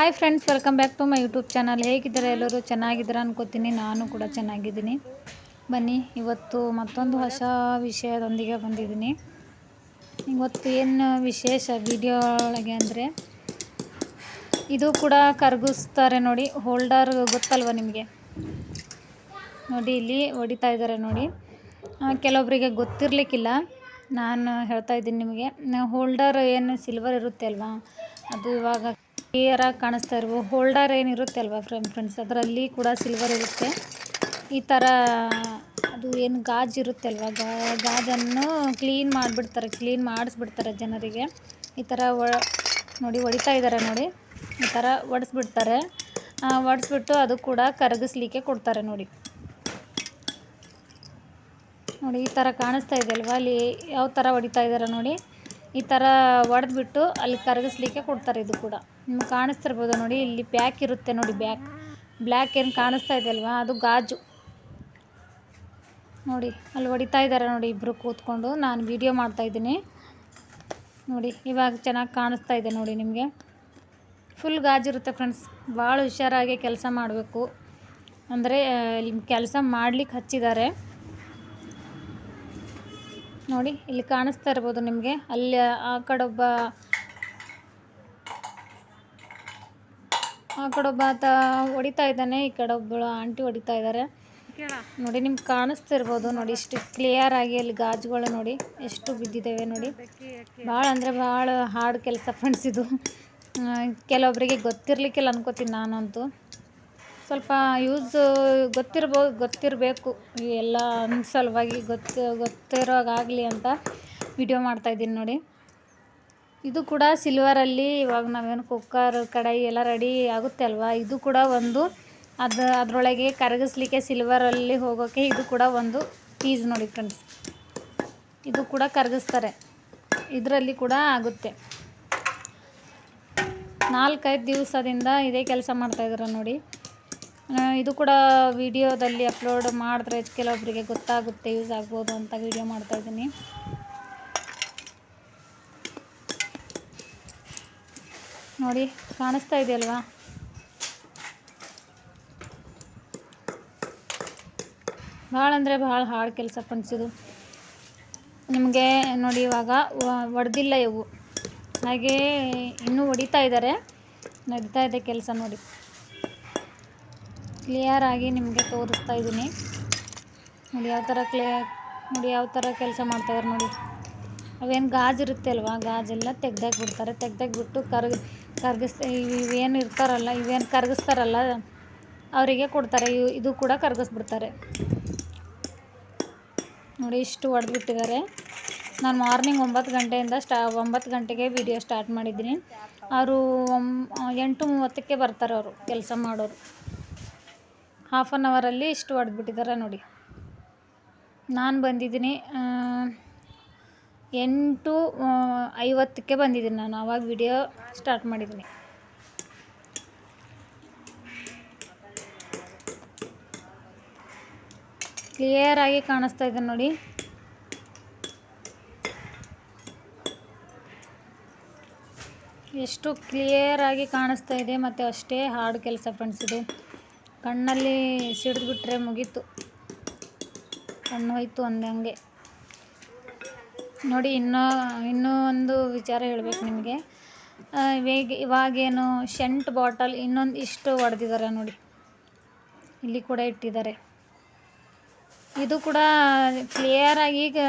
Hi friends welcome back to my YouTube channel ಹೇಗಿದ್ದಾರೆ ಎಲ್ಲರೂ? ಚೆನ್ನಾಗಿದ್ದೀರಾ ಅನ್ಕೋತೀನಿ. ನಾನು ಕೂಡ ಚೆನ್ನಾಗಿದ್ದೀನಿ. ಬನ್ನಿ, ಇವತ್ತು ಮತ್ತೊಂದು ಹೊಸ ವಿಷಯದೊಂದಿಗೆ ಬಂದಿದ್ದೀನಿ. ಇವತ್ತು ಏನು ವಿಶೇಷ ವಿಡಿಯೋ ಒಳಗೆ ಅಂದರೆ, ಇದು ಕೂಡ ಕರಗಿಸ್ತಾರೆ ನೋಡಿ. ಹೋಲ್ಡರ್ ಗೊತ್ತಲ್ವ ನಿಮಗೆ? ನೋಡಿ, ಇಲ್ಲಿ ಹೊಡಿತಾ ಇದ್ದಾರೆ ನೋಡಿ. ಕೆಲವೊಬ್ಬರಿಗೆ ಗೊತ್ತಿರಲಿಕ್ಕಿಲ್ಲ. ನಾನು ಹೇಳ್ತಾ ಇದ್ದೀನಿ ನಿಮಗೆ. ಹೋಲ್ಡರ್ ಏನು ಸಿಲ್ವರ್ ಇರುತ್ತೆ ಅಲ್ವಾ? ಅದು ಇವಾಗ ಕ್ಲಿಯರಾಗಿ ಕಾಣಿಸ್ತಾ ಇರ್ಬೋದು ಹೋಲ್ಡರ್ ಏನಿರುತ್ತೆ ಅಲ್ವಾ ಫ್ರೆಂಡ್ ಫ್ರೆಂಡ್ಸ್ ಅದರಲ್ಲಿ ಕೂಡ ಸಿಲ್ವರ್ ಇರುತ್ತೆ. ಈ ಥರ ಅದು ಏನು ಗಾಜು ಇರುತ್ತೆ ಅಲ್ವಾ ಗಾಜನ್ನು ಕ್ಲೀನ್ ಮಾಡಿಬಿಡ್ತಾರೆ ಕ್ಲೀನ್ ಮಾಡಿಸ್ಬಿಡ್ತಾರೆ ಜನರಿಗೆ. ಈ ಥರ ನೋಡಿ ಹೊಡಿತಾ ಇದ್ದಾರೆ ನೋಡಿ. ಈ ಥರ ಒಡಿಸ್ಬಿಡ್ತಾರೆ. ಒಡಿಸ್ಬಿಟ್ಟು ಅದು ಕೂಡ ಕರಗಿಸ್ಲಿಕ್ಕೆ ಕೊಡ್ತಾರೆ ನೋಡಿ. ನೋಡಿ ಈ ಥರ ಕಾಣಿಸ್ತಾ ಇದೆ ಅಲ್ವಾ? ಅಲ್ಲಿ ಯಾವ ಥರ ಹೊಡಿತಾ ಇದ್ದಾರೆ ನೋಡಿ. ಈ ಥರ ಒಡೆದ್ಬಿಟ್ಟು ಅಲ್ಲಿ ಕರಗಿಸ್ಲಿಕ್ಕೆ ಕೊಡ್ತಾರೆ ಇದು ಕೂಡ. ನಿಮ್ಗೆ ಕಾಣಿಸ್ತಿರ್ಬೋದು ನೋಡಿ, ಇಲ್ಲಿ ಪ್ಯಾಕ್ ಇರುತ್ತೆ ನೋಡಿ ಬ್ಯಾಕ್. ಬ್ಲ್ಯಾಕ್ ಏನು ಕಾಣಿಸ್ತಾ ಇದೆ ಅಲ್ವಾ? ಅದು ಗಾಜು. ನೋಡಿ, ಅಲ್ಲಿ ಹೊಡಿತಾ ಇದ್ದಾರೆ ನೋಡಿ ಇಬ್ಬರು ಕೂತ್ಕೊಂಡು. ನಾನು ವಿಡಿಯೋ ಮಾಡ್ತಾ ಇದ್ದೀನಿ. ನೋಡಿ, ಇವಾಗ ಚೆನ್ನಾಗಿ ಕಾಣಿಸ್ತಾ ಇದೆ ನೋಡಿ ನಿಮಗೆ. ಫುಲ್ ಗಾಜಿರುತ್ತೆ ಫ್ರೆಂಡ್ಸ್ ಭಾಳ ಹುಷಾರಾಗಿ ಕೆಲಸ ಮಾಡಬೇಕು. ಅಂದರೆ ಕೆಲಸ ಮಾಡ್ಲಿಕ್ಕೆ ಹಚ್ಚಿದ್ದಾರೆ. ನೋಡಿ, ಇಲ್ಲಿ ಕಾಣಿಸ್ತಾ ಇರ್ಬೋದು ನಿಮಗೆ. ಅಲ್ಲಿ ಆ ಕಡೆ ಒಬ್ಬ ಆ ಕಡೆ ಒಬ್ಬ ಆತ ಹೊಡಿತಾ ಇದ್ದಾನೆ, ಈ ಕಡೆ ಒಬ್ಬಳು ಆಂಟಿ ಹೊಡಿತಾ ಇದ್ದಾರೆ ನೋಡಿ ನಿಮ್ಗೆ ಕಾಣಿಸ್ತಾ ಇರ್ಬೋದು ನೋಡಿ, ಇಷ್ಟು ಕ್ಲಿಯರ್ ಆಗಿ ಅಲ್ಲಿ ಗಾಜುಗಳು ನೋಡಿ, ಎಷ್ಟು ಬಿದ್ದಿದ್ದಾವೆ ನೋಡಿ. ಭಾಳ ಅಂದರೆ ಭಾಳ ಹಾರ್ಡ್ ಕೆಲಸ ಫ್ರೆಂಡ್ಸ್ ಇದು. ಕೆಲವೊಬ್ಬರಿಗೆ ಗೊತ್ತಿರಲಿಕ್ಕಿಲ್ಲ ಅನ್ಕೋತೀನಿ ನಾನಂತೂ. ಸ್ವಲ್ಪ ಯೂಸ್ ಗೊತ್ತಿರ್ಬೋದು ಗೊತ್ತಿರಬೇಕು. ಎಲ್ಲ ಸಲುವಾಗಿ ಗೊತ್ತು, ಗೊತ್ತಿರೋಗಾಗಲಿ ಅಂತ ವಿಡಿಯೋ ಮಾಡ್ತಾಯಿದ್ದೀನಿ ನೋಡಿ. ಇದು ಕೂಡ ಸಿಲ್ವರಲ್ಲಿ ಇವಾಗ ನಾವೇನು ಕುಕ್ಕರ್ ಕಡಾಯಿ ಎಲ್ಲ ರೆಡಿ ಆಗುತ್ತೆ ಅಲ್ವಾ? ಇದು ಕೂಡ ಒಂದು ಅದು ಅದರೊಳಗೆ ಕರಗಿಸ್ಲಿಕ್ಕೆ ಸಿಲ್ವರಲ್ಲಿ ಹೋಗೋಕ್ಕೆ ಇದು ಕೂಡ ಒಂದು ಪೀಸ್ ನೋಡಿ ಫ್ರೆಂಡ್ಸ್ ಇದು ಕೂಡ ಕರಗಿಸ್ತಾರೆ. ಇದರಲ್ಲಿ ಕೂಡ ಆಗುತ್ತೆ. ನಾಲ್ಕೈದು ದಿವಸದಿಂದ ಇದೇ ಕೆಲಸ ಮಾಡ್ತಾಯಿದ್ರು ನೋಡಿ. ಇದು ಕೂಡ ವಿಡಿಯೋದಲ್ಲಿ ಅಪ್ಲೋಡ್ ಮಾಡಿದ್ರೆ ಕೆಲವೊಬ್ಬರಿಗೆ ಗೊತ್ತಾಗುತ್ತೆ, ಯೂಸ್ ಆಗ್ಬೋದು ಅಂತ ವಿಡಿಯೋ ಮಾಡ್ತಾಯಿದ್ದೀನಿ ನೋಡಿ, ಕಾಣಿಸ್ತಾ ಇದೆಯಲ್ವಾ? ಭಾಳ ಅಂದರೆ ಭಾಳ ಹಾಳು ಕೆಲಸ ಪಂಚಿದು ನಿಮಗೆ ನೋಡಿ ಇವಾಗ ಒಡೆದಿಲ್ಲ ಇವು ಹಾಗೆ ಇನ್ನೂ ಹೊಡಿತಾ ಇದ್ದಾರೆ ನಡೀತಾ ಇದೆ ಕೆಲಸ ನೋಡಿ. ಕ್ಲಿಯರ್ ಆಗಿ ನಿಮಗೆ ತೋರಿಸ್ತಾ ಇದ್ದೀನಿ ನೋಡಿ ಯಾವ ಥರ ಕ್ಲಿಯರ್ ನೋಡಿ ಯಾವ ಥರ ಕೆಲಸ ಮಾಡ್ತಾಯಿದ್ದಾರೆ ನೋಡಿ. ಅವೇನು ಗಾಜು ಇರುತ್ತೆ ಅಲ್ವಾ? ಗಾಜೆಲ್ಲ ತೆಗ್ದಾಕ್ಬಿಡ್ತಾರೆ. ಬಿಡ್ತಾರೆ ಕರ್ಗ್ ಬಿಟ್ಟು ಕರ್ಗ ಕರ್ಗಿಸ್ ಇವೇನು ಇರ್ತಾರಲ್ಲ, ಇವೇನು ಕರಗಿಸ್ತಾರಲ್ಲ, ಅವರಿಗೆ ಕೊಡ್ತಾರೆ. ಇವು ಇದು ಕೂಡ ಕರಗಿಸ್ಬಿಡ್ತಾರೆ. ನೋಡಿ, ಇಷ್ಟು ಹೊಡೆದ್ಬಿಟ್ಟಿದ್ದಾರೆ ನಾನು ಮಾರ್ನಿಂಗ್ ಒಂಬತ್ತು ಗಂಟೆಯಿಂದ ಸ್ಟಾ ಒಂಬತ್ತು ಗಂಟೆಗೆ ವಿಡಿಯೋ ಸ್ಟಾರ್ಟ್ ಮಾಡಿದ್ದೀನಿ. ಅವರು ಎಂಟು ಮೂವತ್ತಕ್ಕೆ ಬರ್ತಾರೆ ಅವರು ಕೆಲಸ ಮಾಡೋರು. ಹಾಫ್ ಆನ್ ಅವರಲ್ಲಿ ಇಷ್ಟು ಹೊಡೆದ್ಬಿಟ್ಟಿದ್ದಾರೆ ನೋಡಿ. ನಾನು ಬಂದಿದ್ದೀನಿ ಎಂಟು ಐವತ್ತಕ್ಕೆ ಬಂದಿದ್ದೀನಿ ನಾನು. ಆವಾಗ ವಿಡಿಯೋ ಸ್ಟಾರ್ಟ್ ಮಾಡಿದ್ದೀನಿ. ಕ್ಲಿಯರ್ ಆಗಿ ಕಾಣಿಸ್ತಾ ಇದೆ ನೋಡಿ. ಎಷ್ಟು ಕ್ಲಿಯರ್ ಆಗಿ ಕಾಣಿಸ್ತಾ ಇದೆ ಮತ್ತು ಅಷ್ಟೇ ಹಾರ್ಡ್ ಕೆಲಸ ಫ್ರೆಂಡ್ಸ್ ಇದು. ಕಣ್ಣಲ್ಲಿ ಸಿಡಿದ್ಬಿಟ್ರೆ ಮುಗೀತು. ಕಣ್ಣು ಹೋಯಿತು ಅಂದಂಗೆ. ನೋಡಿ, ಇನ್ನೂ ಇನ್ನೂ ಒಂದು ವಿಚಾರ ಹೇಳಬೇಕು ನಿಮಗೆ. ಇವಾಗ ಇವಾಗೇನು ಶೆಂಟ್ ಬಾಟಲ್ ಇನ್ನೊಂದು ಇಷ್ಟು ಹೊಡೆದಿದ್ದಾರೆ ನೋಡಿ. ಇಲ್ಲಿ ಕೂಡ ಇಟ್ಟಿದ್ದಾರೆ. ಇದು ಕೂಡ ಕ್ಲಿಯರಾಗಿ ಈಗ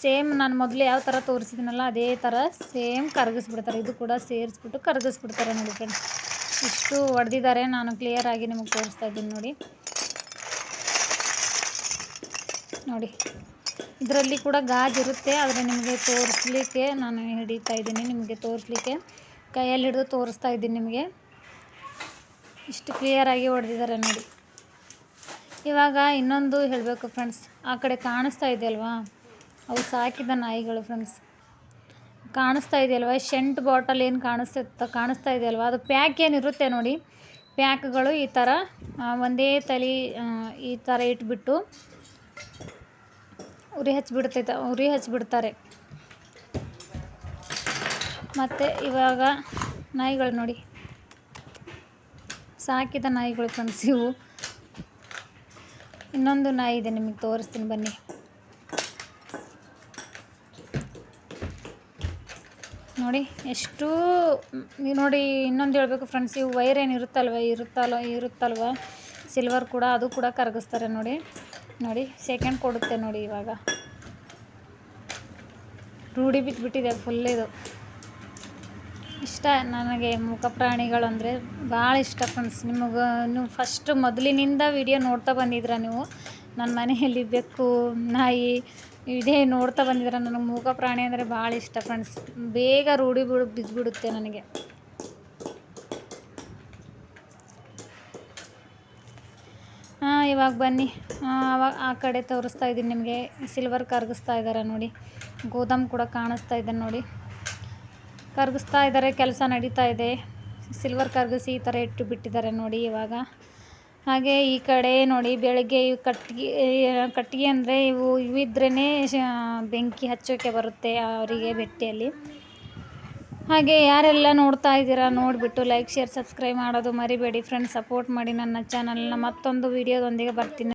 ಸೇಮ್ ನಾನು ಮೊದಲು ಯಾವ ಥರ ತೋರಿಸಿದ್ದೀನಲ್ಲ ಅದೇ ಥರ ಸೇಮ್ ಕರಗಿಸ್ಬಿಡ್ತಾರೆ. ಇದು ಕೂಡ ಸೇರಿಸ್ಬಿಟ್ಟು ಕರಗಿಸ್ಬಿಡ್ತಾರೆ ನೋಡಿ ಫ್ರೆಂಡ್ಸ್ ಇಷ್ಟು ಹೊಡೆದಿದ್ದಾರೆ, ನಾನು ಕ್ಲಿಯರಾಗಿ ನಿಮಗೆ ತೋರಿಸ್ತಾ ಇದ್ದೀನಿ ನೋಡಿ. ನೋಡಿ. ಇದರಲ್ಲಿ ಕೂಡ ಗಾಜು ಇರುತ್ತೆ, ಆದರೆ ನಿಮಗೆ ತೋರಿಸ್ಲಿಕ್ಕೆ ನಾನು ಹಿಡಿತಾ ಇದ್ದೀನಿ, ನಿಮಗೆ ತೋರಿಸ್ಲಿಕ್ಕೆ. ಕೈಯಲ್ಲಿ ಹಿಡಿದು ತೋರಿಸ್ತಾ ಇದ್ದೀನಿ ನಿಮಗೆ. ಇಷ್ಟು ಕ್ಲಿಯರಾಗಿ ಹೊಡೆದಿದ್ದಾರೆ ನೋಡಿ. ಇವಾಗ ಇನ್ನೊಂದು ಹೇಳಬೇಕು ಫ್ರೆಂಡ್ಸ್ ಆ ಕಡೆ ಕಾಣಿಸ್ತಾ ಇದೆಯಲ್ವಾ ಅವು ಸಾಕಿದ ನಾಯಿಗಳು ಫ್ರೆಂಡ್ಸ್ ಕಾಣಿಸ್ತಾ ಇದೆಯಲ್ವಾ ಶೆಂಟ್ ಬಾಟಲ್ ಏನು ಕಾಣಿಸ್ತಾ ಕಾಣಿಸ್ತಾ ಇದೆಯಲ್ವಾ ಅದು ಪ್ಯಾಕ್ ಏನಿರುತ್ತೆ ನೋಡಿ. ಪ್ಯಾಕ್ಗಳು ಈ ಥರ ಒಂದೇ ತಲೆ ಈ ಥರ ಇಟ್ಬಿಟ್ಟು ಉರಿ ಹಚ್ಚಿಬಿಡ್ತೈತ ಉರಿ ಹಚ್ಚಿಬಿಡ್ತಾರೆ ಮತ್ತು ಇವಾಗ ನಾಯಿಗಳು ನೋಡಿ. ಸಾಕಿದ ನಾಯಿಗಳು ಫ್ರೆಂಡ್ಸ್ ಇವು. ಇನ್ನೊಂದು ನಾಯಿ ಇದೆ ನಿಮಗೆ ತೋರಿಸ್ತೀನಿ ಬನ್ನಿ. ನೋಡಿ, ಎಷ್ಟು ನೀವು ನೋಡಿ ಇನ್ನೊಂದು ಹೇಳಬೇಕು ಫ್ರೆಂಡ್ಸ್, ಇವು ವೈರ್ ಏನು ಇರುತ್ತಲ್ವ ಇರುತ್ತಲ್ವ ಇರುತ್ತಲ್ವ? ಸಿಲ್ವರ್ ಕೂಡ, ಅದು ಕೂಡ ಕರಗಿಸ್ತಾರೆ ನೋಡಿ. ನೋಡಿ ಸೆಕೆಂಡ್ ಕೊಡುತ್ತೆ ನೋಡಿ ಇವಾಗ. ರೂಢಿ ಬಿದ್ದುಬಿಟ್ಟಿದೆ ಫುಲ್ ಇದು. ಇಷ್ಟ ನನಗೆ ಮೂಕ ಪ್ರಾಣಿಗಳು ಅಂದರೆ ಭಾಳ ಇಷ್ಟ ಫ್ರೆಂಡ್ಸ್ ನಿಮಗೆ ನೀವು ಫಸ್ಟ್ ಮೊದಲಿನಿಂದ ವಿಡಿಯೋ ನೋಡ್ತಾ ಬಂದಿದ್ರ ನೀವು? ನನ್ನ ಮನೆಯಲ್ಲಿ ಬೆಕ್ಕು, ನಾಯಿ, ಇದೇ ನೋಡ್ತಾ ಬಂದಿದ್ರೆ ನನಗೆ ಮೂಕ ಪ್ರಾಣಿ ಅಂದರೆ ಭಾಳ ಇಷ್ಟ ಫ್ರೆಂಡ್ಸ್ ಬೇಗ ರೂಢಿ ಬಿಡು ಬಿದ್ದುಬಿಡುತ್ತೆ ನನಗೆ. ಇವಾಗ ಬನ್ನಿ. ಅವಾಗ ಆ ಕಡೆ ತೋರಿಸ್ತಾ ಇದ್ದೀನಿ ನಿಮಗೆ. ಸಿಲ್ವರ್ ಕರಗಿಸ್ತಾ ಇದ್ದಾರೆ ನೋಡಿ. ಗೋದಾಮ್ ಕೂಡ ಕಾಣಿಸ್ತಾ ಇದೆ ನೋಡಿ. ಕರಗಿಸ್ತಾ ಇದ್ದಾರೆ, ಕೆಲಸ ನಡೀತಾ ಇದೆ. ಸಿಲ್ವರ್ ಕರಗಿಸಿ ಈ ಥರ ಇಟ್ಟು ಬಿಟ್ಟಿದ್ದಾರೆ ನೋಡಿ ಇವಾಗ. ಹಾಗೆ ಈ ಕಡೆ ನೋಡಿ, ಬೆಳಗ್ಗೆ ಇವು ಕಟ್ಟಿಗೆ ಕಟ್ಟಿಗೆ ಅಂದರೆ ಇವು ಇವಿದ್ರೇ ಬೆಂಕಿ ಹಚ್ಚೋಕ್ಕೆ ಬರುತ್ತೆ ಅವರಿಗೆ ಬೆಟ್ಟೆಯಲ್ಲಿ. ಹಾಗೆ ಯಾರೆಲ್ಲ ನೋಡ್ತಾ ಇದ್ದೀರಾ ನೋಡಿಬಿಟ್ಟು ಲೈಕ್ ಶೇರ್ ಸಬ್ಸ್ಕ್ರೈಬ್ ಮಾಡೋದು ಮರಿಬೇಡಿ. ಫ್ರೆಂಡ್ಸ್ ಸಪೋರ್ಟ್ ಮಾಡಿ ನನ್ನ ಚಾನಲ್ನ ಮತ್ತೊಂದು ವೀಡಿಯೋದೊಂದಿಗೆ ಬರ್ತೀನಿ.